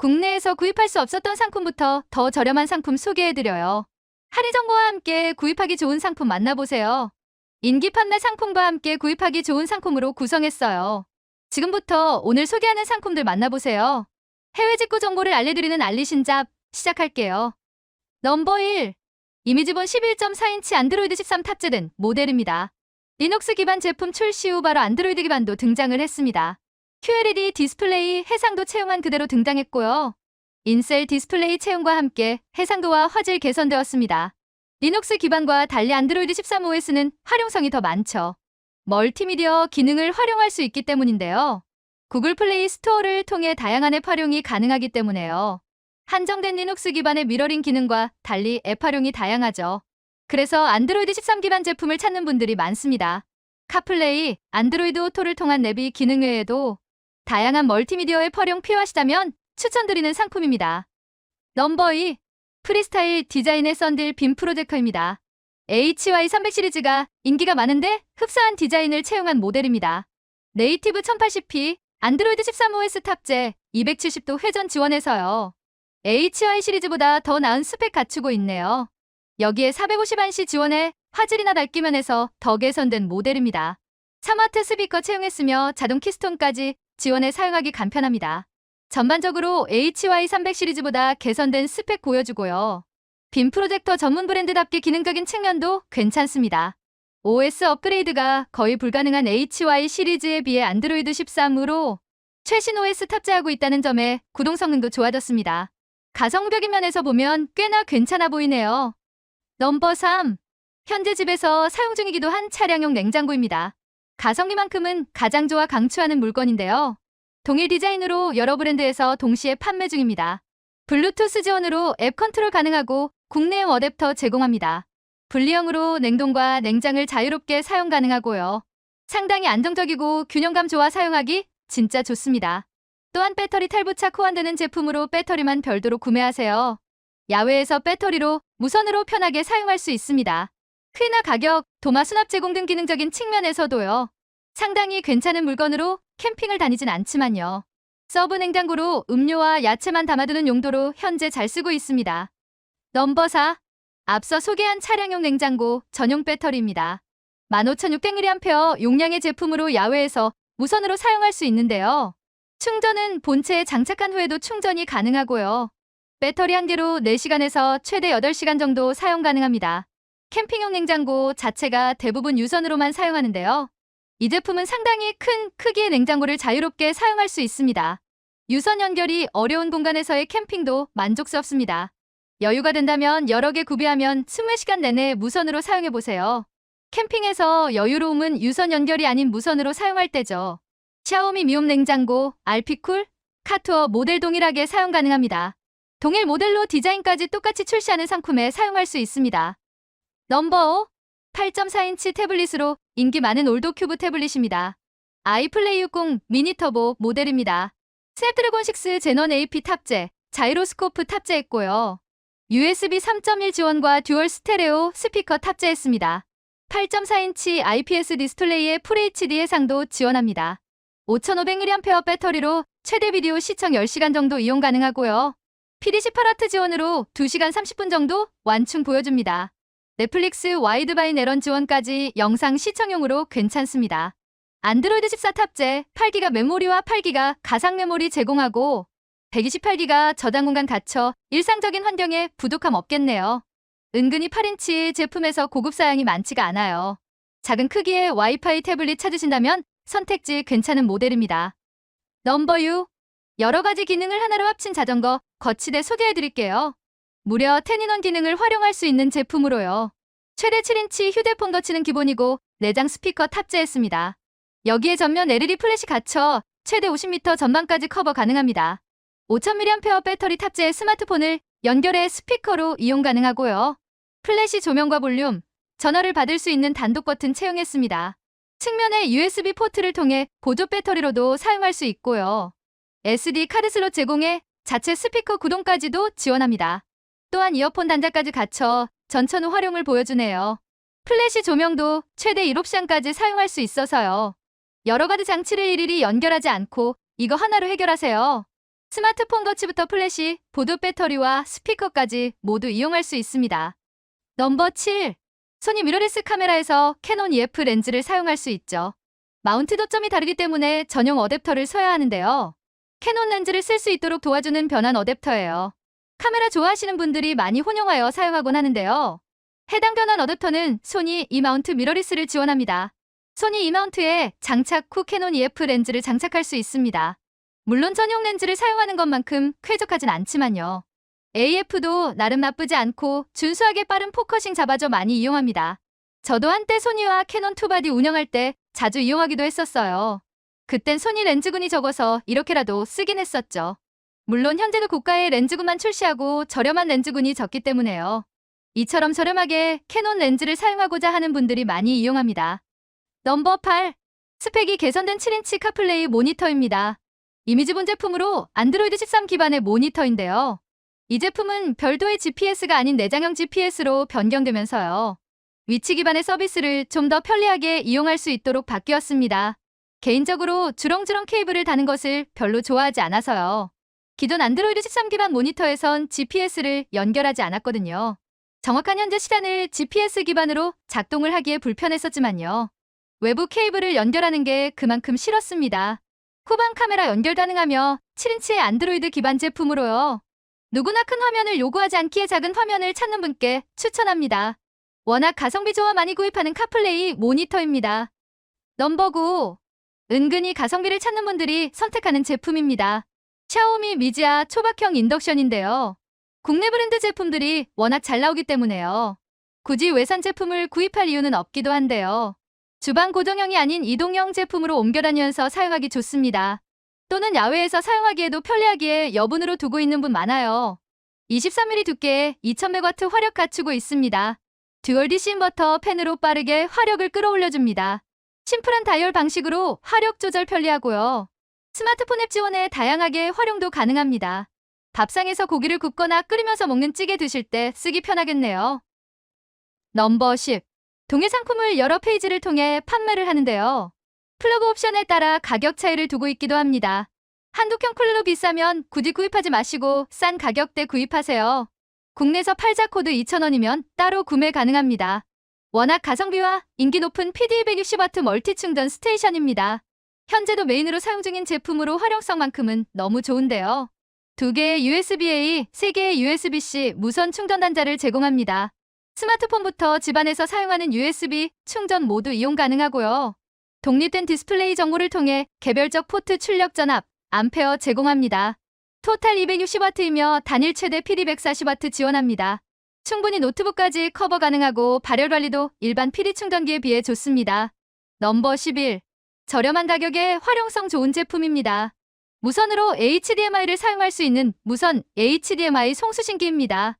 국내에서 구입할 수 없었던 상품부터 더 저렴한 상품 소개해드려요. 할인 정보와 함께 구입하기 좋은 상품 만나보세요. 인기 판매 상품과 함께 구입하기 좋은 상품으로 구성했어요. 지금부터 오늘 소개하는 상품들 만나보세요. 해외 직구 정보를 알려드리는 알리신잡 시작할게요. 넘버 1. 이미지본 11.4인치 안드로이드 13 탑재된 모델입니다. 리눅스 기반 제품 출시 후 바로 안드로이드 기반도 등장을 했습니다. QLED 디스플레이 해상도 채용한 그대로 등장했고요. 인셀 디스플레이 채용과 함께 해상도와 화질 개선되었습니다. 리눅스 기반과 달리 안드로이드 13OS는 활용성이 더 많죠. 멀티미디어 기능을 활용할 수 있기 때문인데요. 구글 플레이 스토어를 통해 다양한 앱 활용이 가능하기 때문에요. 한정된 리눅스 기반의 미러링 기능과 달리 앱 활용이 다양하죠. 그래서 안드로이드 13 기반 제품을 찾는 분들이 많습니다. 카플레이, 안드로이드 오토를 통한 내비 기능 외에도 다양한 멀티미디어 앱 활용 필요하시다면 추천드리는 상품입니다. 넘버 2. 프리스타일 디자인의 썬딜 빔 프로젝터입니다. HY300 시리즈가 인기가 많은데 흡사한 디자인을 채용한 모델입니다. 네이티브 1080p, 안드로이드 13OS 탑재, 270도 회전 지원해서요. HY 시리즈보다 더 나은 스펙 갖추고 있네요. 여기에 450안시 지원해 화질이나 밝기 면에서 더 개선된 모델입니다. 스마트 스피커 채용했으며 자동 키스톤까지 지원해 사용하기 간편합니다. 전반적으로 HY300 시리즈보다 개선된 스펙 보여주고요. 빔 프로젝터 전문 브랜드답게 기능적인 측면도 괜찮습니다. OS 업그레이드가 거의 불가능한 HY 시리즈에 비해 안드로이드 13으로 최신 OS 탑재하고 있다는 점에 구동 성능도 좋아졌습니다. 가성비적인 면에서 보면 꽤나 괜찮아 보이네요. 넘버 3. 현재 집에서 사용 중이기도 한 차량용 냉장고입니다. 가성비만큼은 가장조와 강추하는 물건인데요. 동일 디자인으로 여러 브랜드에서 동시에 판매 중입니다. 블루투스 지원으로 앱 컨트롤 가능하고 국내 어댑터 제공합니다. 분리형으로 냉동과 냉장을 자유롭게 사용 가능하고요. 상당히 안정적이고 균형감 좋아 사용하기 진짜 좋습니다. 또한 배터리 탈부착 호환되는 제품으로 배터리만 별도로 구매하세요. 야외에서 배터리로 무선으로 편하게 사용할 수 있습니다. 크기나 가격, 도마 수납 제공 등 기능적인 측면에서도요. 상당히 괜찮은 물건으로 캠핑을 다니진 않지만요. 서브 냉장고로 음료와 야채만 담아두는 용도로 현재 잘 쓰고 있습니다. 넘버 4. 앞서 소개한 차량용 냉장고 전용 배터리입니다. 15,600mAh 용량의 제품으로 야외에서 무선으로 사용할 수 있는데요. 충전은 본체에 장착한 후에도 충전이 가능하고요. 배터리 한 개로 4시간에서 최대 8시간 정도 사용 가능합니다. 캠핑용 냉장고 자체가 대부분 유선으로만 사용하는데요. 이 제품은 상당히 큰 크기의 냉장고를 자유롭게 사용할 수 있습니다. 유선 연결이 어려운 공간에서의 캠핑도 만족스럽습니다. 여유가 된다면 여러 개 구비하면 20시간 내내 무선으로 사용해보세요. 캠핑에서 여유로움은 유선 연결이 아닌 무선으로 사용할 때죠. 샤오미 미홈 냉장고, 알피쿨, 카투어 모델 동일하게 사용 가능합니다. 동일 모델로 디자인까지 똑같이 출시하는 상품에 사용할 수 있습니다. 넘버 5. 8.4인치 태블릿으로 인기 많은 올도 큐브 태블릿입니다. 아이플레이 60 미니 터보 모델입니다. 스냅드래곤 6 제넌 AP 탑재, 자이로스코프 탑재했고요. USB 3.1 지원과 듀얼 스테레오 스피커 탑재했습니다. 8.4인치 IPS 디스플레이에 FHD 해상도 지원합니다. 5500mAh 배터리로 최대 비디오 시청 10시간 정도 이용 가능하고요. PD18 w 지원으로 2시간 30분 정도 완충 보여줍니다. 넷플릭스 와이드바인 에런 지원까지 영상 시청용으로 괜찮습니다. 안드로이드 14 탑재 8기가 메모리와 8기가 가상 메모리 제공하고 128기가 저장 공간 갖춰 일상적인 환경에 부족함 없겠네요. 은근히 8인치 제품에서 고급 사양이 많지가 않아요. 작은 크기의 와이파이 태블릿 찾으신다면 선택지 괜찮은 모델입니다. 넘버 6. 여러 가지 기능을 하나로 합친 자전거 거치대 소개해 드릴게요. 무려 10인원 기능을 활용할 수 있는 제품으로요. 최대 7인치 휴대폰 거치는 기본이고 내장 스피커 탑재했습니다. 여기에 전면 LED 플래시 갖춰 최대 50m 전방까지 커버 가능합니다. 5000mAh 배터리 탑재의 스마트폰을 연결해 스피커로 이용 가능하고요. 플래시 조명과 볼륨, 전화를 받을 수 있는 단독 버튼 채용했습니다. 측면에 USB 포트를 통해 보조 배터리로도 사용할 수 있고요. SD 카드 슬롯 제공해 자체 스피커 구동까지도 지원합니다. 또한 이어폰 단자까지 갖춰 전천후 활용을 보여주네요. 플래시 조명도 최대 1옵션까지 사용할 수 있어서요. 여러 가지 장치를 일일이 연결하지 않고 이거 하나로 해결하세요. 스마트폰 거치부터 플래시, 보드 배터리와 스피커까지 모두 이용할 수 있습니다. 넘버 7. 소니 미러리스 카메라에서 캐논 EF 렌즈를 사용할 수 있죠. 마운트 도점이 다르기 때문에 전용 어댑터를 써야 하는데요. 캐논 렌즈를 쓸 수 있도록 도와주는 변환 어댑터예요. 카메라 좋아하시는 분들이 많이 혼용하여 사용하곤 하는데요. 해당 변환 어댑터는 소니 이마운트 미러리스를 지원합니다. 소니 이마운트에 장착 후 캐논 EF 렌즈를 장착할 수 있습니다. 물론 전용 렌즈를 사용하는 것만큼 쾌적하진 않지만요. AF도 나름 나쁘지 않고 준수하게 빠른 포커싱 잡아줘 많이 이용합니다. 저도 한때 소니와 캐논 투바디 운영할 때 자주 이용하기도 했었어요. 그땐 소니 렌즈군이 적어서 이렇게라도 쓰긴 했었죠. 물론 현재도 고가의 렌즈군만 출시하고 저렴한 렌즈군이 적기 때문에요. 이처럼 저렴하게 캐논 렌즈를 사용하고자 하는 분들이 많이 이용합니다. 넘버 8. 스펙이 개선된 7인치 카플레이 모니터입니다. 이미지본 제품으로 안드로이드 13 기반의 모니터인데요. 이 제품은 별도의 GPS가 아닌 내장형 GPS로 변경되면서요. 위치 기반의 서비스를 좀 더 편리하게 이용할 수 있도록 바뀌었습니다. 개인적으로 주렁주렁 케이블을 다는 것을 별로 좋아하지 않아서요. 기존 안드로이드 13 기반 모니터에선 GPS를 연결하지 않았거든요. 정확한 현재 시간을 GPS 기반으로 작동을 하기에 불편했었지만요. 외부 케이블을 연결하는 게 그만큼 싫었습니다. 후방 카메라 연결 가능하며 7인치의 안드로이드 기반 제품으로요. 누구나 큰 화면을 요구하지 않기에 작은 화면을 찾는 분께 추천합니다. 워낙 가성비 좋아 많이 구입하는 카플레이 모니터입니다. 넘버 9. 은근히 가성비를 찾는 분들이 선택하는 제품입니다. 샤오미 미지아 초박형 인덕션인데요. 국내 브랜드 제품들이 워낙 잘 나오기 때문에요. 굳이 외산 제품을 구입할 이유는 없기도 한데요. 주방 고정형이 아닌 이동형 제품으로 옮겨 다니면서 사용하기 좋습니다. 또는 야외에서 사용하기에도 편리하기에 여분으로 두고 있는 분 많아요. 23mm 두께에 2100W 화력 갖추고 있습니다. 듀얼 DC 인버터 팬으로 빠르게 화력을 끌어올려줍니다. 심플한 다이얼 방식으로 화력 조절 편리하고요. 스마트폰 앱 지원에 다양하게 활용도 가능합니다. 밥상에서 고기를 굽거나 끓이면서 먹는 찌개 드실 때 쓰기 편하겠네요. 넘버 10. 동일 상품을 여러 페이지를 통해 판매를 하는데요. 플러그 옵션에 따라 가격 차이를 두고 있기도 합니다. 한두 켠 쿨러로 비싸면 굳이 구입하지 마시고 싼 가격대 구입하세요. 국내에서 팔자 코드 2,000원이면 따로 구매 가능합니다. 워낙 가성비와 인기 높은 PD260W 멀티 충전 스테이션입니다. 현재도 메인으로 사용 중인 제품으로 활용성만큼은 너무 좋은데요. 두 개의 USB-A, 세 개의 USB-C 무선 충전 단자를 제공합니다. 스마트폰부터 집안에서 사용하는 USB 충전 모두 이용 가능하고요. 독립된 디스플레이 정보를 통해 개별적 포트 출력 전압, 암페어 제공합니다. 토탈 260W이며 단일 최대 PD 140W 지원합니다. 충분히 노트북까지 커버 가능하고 발열 관리도 일반 PD 충전기에 비해 좋습니다. 넘버 11. 저렴한 가격에 활용성 좋은 제품입니다. 무선으로 HDMI를 사용할 수 있는 무선 HDMI 송수신기입니다.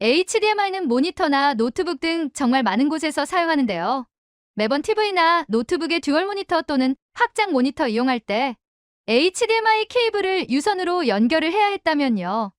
HDMI는 모니터나 노트북 등 정말 많은 곳에서 사용하는데요. 매번 TV나 노트북의 듀얼 모니터 또는 확장 모니터 이용할 때 HDMI 케이블을 유선으로 연결을 해야 했다면요.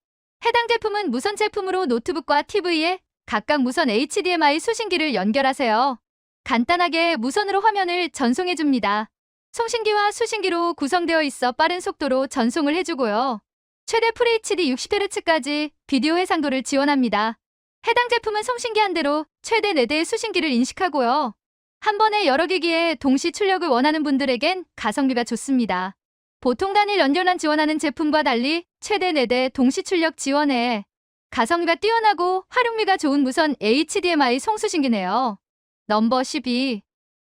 해당 제품은 무선 제품으로 노트북과 TV에 각각 무선 HDMI 수신기를 연결하세요. 간단하게 무선으로 화면을 전송해줍니다. 송신기와 수신기로 구성되어 있어 빠른 속도로 전송을 해주고요. 최대 FHD 60Hz까지 비디오 해상도를 지원합니다. 해당 제품은 송신기 한 대로 최대 4대의 수신기를 인식하고요. 한 번에 여러 기기에 동시 출력을 원하는 분들에겐 가성비가 좋습니다. 보통 단일 연결만 지원하는 제품과 달리 최대 4대 동시 출력 지원에 가성비가 뛰어나고 활용미가 좋은 무선 HDMI 송수신기네요. 넘버 12.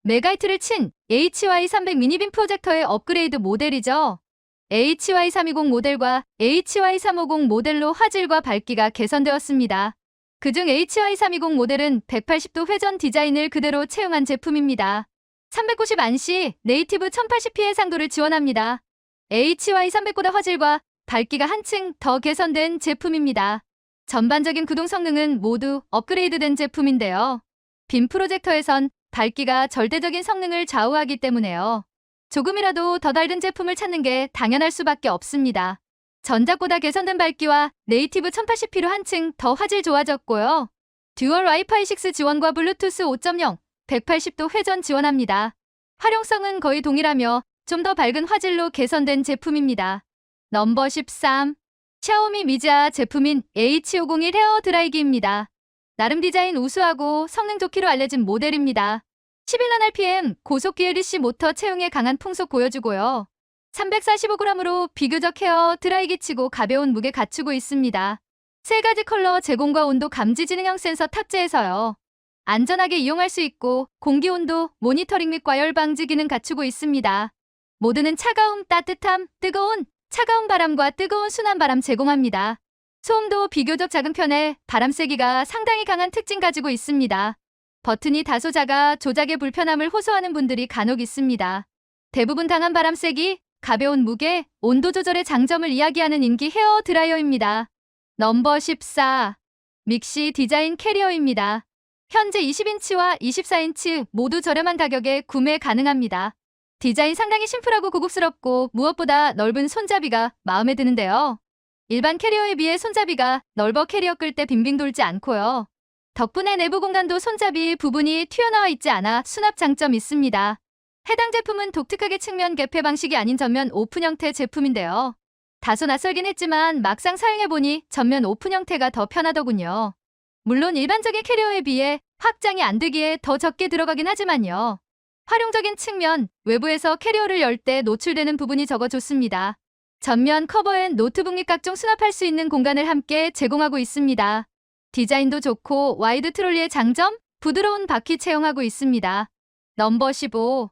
메가이트를 친 HY300 미니빔 프로젝터의 업그레이드 모델이죠. HY320 모델과 HY350 모델로 화질과 밝기가 개선되었습니다. 그중 HY320 모델은 180도 회전 디자인을 그대로 채용한 제품입니다. 390 안시 네이티브 1080p 해상도를 지원합니다. HY300보다 화질과 밝기가 한층 더 개선된 제품입니다. 전반적인 구동 성능은 모두 업그레이드된 제품인데요. 빔 프로젝터에선 밝기가 절대적인 성능을 좌우하기 때문에요. 조금이라도 더 다른 제품을 찾는 게 당연할 수밖에 없습니다. 전작보다 개선된 밝기와 네이티브 1080p로 한층 더 화질 좋아졌고요. 듀얼 와이파이 6 지원과 블루투스 5.0, 180도 회전 지원합니다. 활용성은 거의 동일하며 좀 더 밝은 화질로 개선된 제품입니다. 넘버 13. 샤오미 미자 제품인 H501 헤어 드라이기입니다. 나름 디자인 우수하고 성능 좋기로 알려진 모델입니다. 11만 RPM 고속 기어 DC 모터 채용에 강한 풍속 보여주고요. 345g으로 비교적 헤어 드라이기 치고 가벼운 무게 갖추고 있습니다. 세 가지 컬러 제공과 온도 감지 지능형 센서 탑재해서요. 안전하게 이용할 수 있고 공기 온도 모니터링 및 과열 방지 기능 갖추고 있습니다. 모드는 차가움, 따뜻함, 뜨거운, 차가운 바람과 뜨거운 순한 바람 제공합니다. 소음도 비교적 작은 편에 바람 세기가 상당히 강한 특징 가지고 있습니다. 버튼이 다소 작아 조작의 불편함을 호소하는 분들이 간혹 있습니다. 대부분 강한 바람 세기, 가벼운 무게, 온도 조절의 장점을 이야기하는 인기 헤어 드라이어입니다. 넘버 14. 믹시 디자인 캐리어입니다. 현재 20인치와 24인치 모두 저렴한 가격에 구매 가능합니다. 디자인 상당히 심플하고 고급스럽고 무엇보다 넓은 손잡이가 마음에 드는데요. 일반 캐리어에 비해 손잡이가 넓어 캐리어 끌 때 빙빙 돌지 않고요. 덕분에 내부 공간도 손잡이 부분이 튀어나와 있지 않아 수납 장점 있습니다. 해당 제품은 독특하게 측면 개폐 방식이 아닌 전면 오픈 형태 제품인데요. 다소 낯설긴 했지만 막상 사용해보니 전면 오픈 형태가 더 편하더군요. 물론 일반적인 캐리어에 비해 확장이 안 되기에 더 적게 들어가긴 하지만요. 활용적인 측면, 외부에서 캐리어를 열 때 노출되는 부분이 적어줬습니다. 전면 커버엔 노트북 및 각종 수납할 수 있는 공간을 함께 제공하고 있습니다. 디자인도 좋고 와이드 트롤리의 장점, 부드러운 바퀴 채용하고 있습니다. 넘버 15.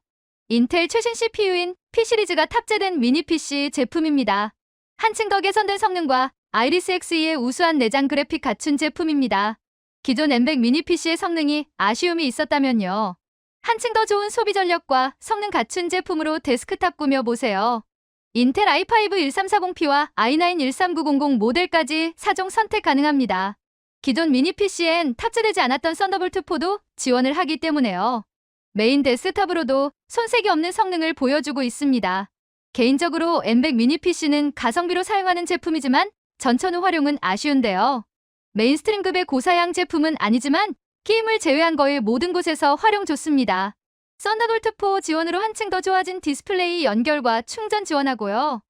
인텔 최신 CPU인 P 시리즈가 탑재된 미니 PC 제품입니다. 한층 더 개선된 성능과 아이리스 Xe의 우수한 내장 그래픽 갖춘 제품입니다. 기존 M100 미니 PC의 성능이 아쉬움이 있었다면요. 한층 더 좋은 소비 전력과 성능 갖춘 제품으로 데스크탑 꾸며보세요. 인텔 i5 1340P와 i9 13900 모델까지 사종 선택 가능합니다. 기존 미니 PC엔 탑재되지 않았던 썬더볼트 4도 지원을 하기 때문에요. 메인 데스크탑으로도 손색이 없는 성능을 보여주고 있습니다. 개인적으로 M100 미니 PC는 가성비로 사용하는 제품이지만 전천 후 활용은 아쉬운데요. 메인스트림급의 고사양 제품은 아니지만 게임을 제외한 거의 모든 곳에서 활용 좋습니다. 썬더볼트 4 지원으로 한층 더 좋아진 디스플레이 연결과 충전 지원하고요.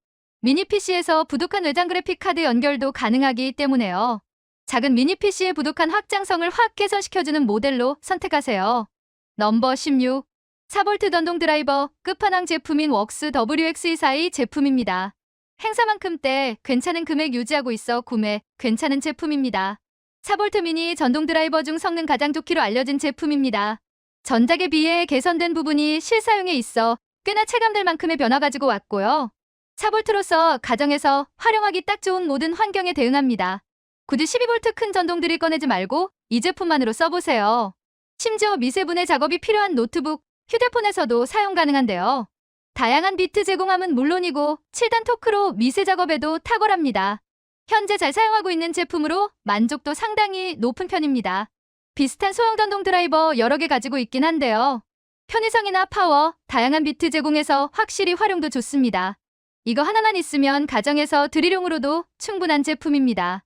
미니 PC에서 부족한 외장 그래픽 카드 연결도 가능하기 때문에요. 작은 미니 PC의 부족한 확장성을 확 개선시켜주는 모델로 선택하세요. 넘버 16. 4V 전동 드라이버 끝판왕 제품인 웍스 WX24의 제품입니다. 행사만큼 때 괜찮은 금액 유지하고 있어 구매 괜찮은 제품입니다. 4V 미니 전동 드라이버 중 성능 가장 좋기로 알려진 제품입니다. 전작에 비해 개선된 부분이 실사용에 있어 꽤나 체감될 만큼의 변화 가지고 왔고요. 4V로서 가정에서 활용하기 딱 좋은 모든 환경에 대응합니다. 굳이 12V 큰 전동들을 꺼내지 말고 이 제품만으로 써보세요. 심지어 미세분해 작업이 필요한 노트북, 휴대폰에서도 사용 가능한데요. 다양한 비트 제공함은 물론이고 7단 토크로 미세 작업에도 탁월합니다. 현재 잘 사용하고 있는 제품으로 만족도 상당히 높은 편입니다. 비슷한 소형 전동 드라이버 여러 개 가지고 있긴 한데요. 편의성이나 파워, 다양한 비트 제공해서 확실히 활용도 좋습니다. 이거 하나만 있으면 가정에서 드릴용으로도 충분한 제품입니다.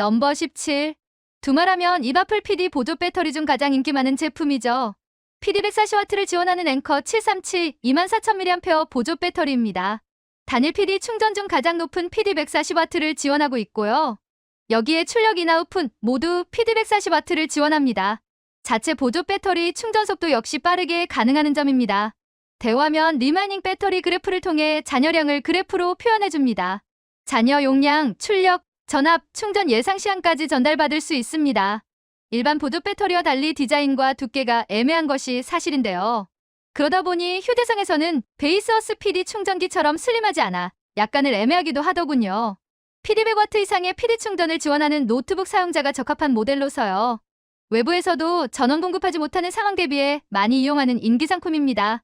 넘버 17. 두말하면 이바플 PD 보조 배터리 중 가장 인기 많은 제품이죠. PD 140W를 지원하는 앵커 737 24,000mAh 보조 배터리입니다. 단일 PD 충전 중 가장 높은 PD 140W를 지원하고 있고요. 여기에 출력 인아웃풋 모두 PD 140W를 지원합니다. 자체 보조 배터리 충전 속도 역시 빠르게 가능하는 점입니다. 대화면 리마이닝 배터리 그래프를 통해 잔여량을 그래프로 표현해줍니다. 잔여 용량, 출력, 전압, 충전 예상 시간까지 전달받을 수 있습니다. 일반 보조 배터리와 달리 디자인과 두께가 애매한 것이 사실인데요. 그러다 보니 휴대성에서는 베이스어스 PD 충전기처럼 슬림하지 않아 약간을 애매하기도 하더군요. 100W 이상의 PD 충전을 지원하는 노트북 사용자가 적합한 모델로서요. 외부에서도 전원 공급하지 못하는 상황 대비해 많이 이용하는 인기 상품입니다.